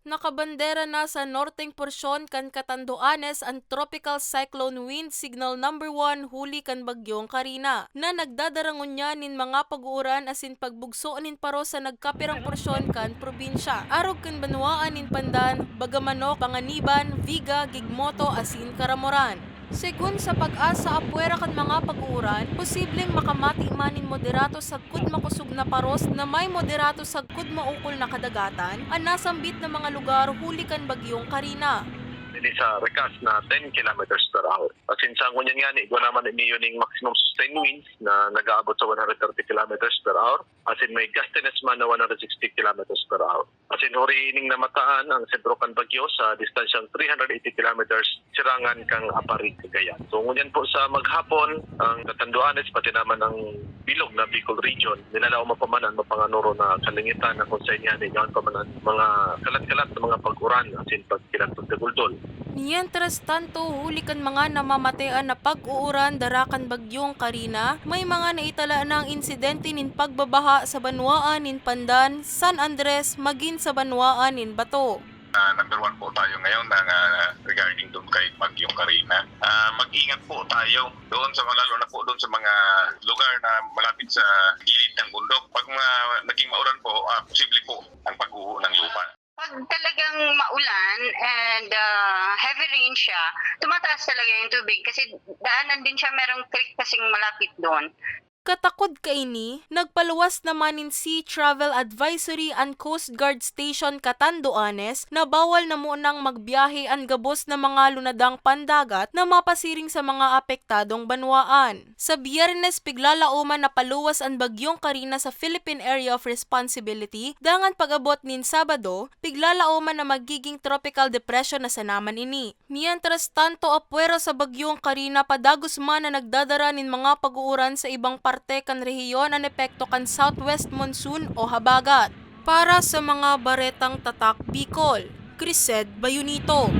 Nakabandera na sa norteng porsyon kan Catanduanes ang Tropical Cyclone Wind Signal number 1 huli kan bagyong Karina na nagdadarangon niya nin mga pag-uuran asin pagbugso nin paro sa nagkapirang porsyon kan probinsya. Arog kan banwaan nin Pandan, Bagamanok, Panganiban, Viga, Gigmoto asin Karamoran. Segun sa pag-asa apwera kan mga pag-uuran, posibleng makamati manin moderato sagkud makusog na paros na may moderato sagkud maukol na kadagatan, ang nasambit na mga lugar huli kan bagyong Karina. Ini sa rekas na 10 kilometers per hour. At sinsa ko niyan nga ni, ito naman ni yung maximum sustained winds na nag-aabot sa 130 kilometers per hour. As in may gustiness man na 160 kilometers per hour. As in huriining namataan ang sentro kan bagyo sa distansyang 380 kilometers sirangan kang Apari, Cagayan. So ngunyan po sa maghapon, ang Catanduanes pati naman ang bilog na Bicol region, nilalaw mapamanan, mapanganuro na kalingitan na kung sa inyo ninyon pamanan mga kalat-kalat na mga pag-uran as in pagkilat pagdaguldol. Mientras tanto, huli kan mga namamatean na pag-uuran darakan bagyong Karina, may mga naitala ng insidente nin pagbabaha sa Banwaan nin Pandan, San Andres, magin sa Banwaan nin Bato. Ah, number one po tayo ngayon na ah, regarding doon kay Bagyong Karina. Ah, mag-ingat po tayo doon sa lalo na po doon sa mga lugar na malapit sa gilid ng bundok. Pag mga naging maulan po, ah, posible po ang pagguho ng lupa. Pag talagang maulan and uh, rain siya, tumataas talaga yung tubig kasi daanan din siya, merong creek kasing malapit doon. Katakod kaini, nagpaluwas naman in Sea Travel Advisory and Coast Guard Station Catanduanes na bawal na munang magbiyahe ang gabos na mga lunadang pandagat na mapasiring sa mga apektadong banwaan. Sa biyernes piglalauman na paluwas ang bagyong Karina sa Philippine Area of Responsibility, dangan pag-abot nin Sabado, piglalauman na magiging tropical depression na sa naman ini. Mientras tanto apwera sa bagyong Karina padagos man na nagdadara nin mga pag-uuran sa ibang parte kan rehiyon ang epekto kan southwest monsoon o habagat. Para sa mga baretang tatak Bicol, Crised Bayunito.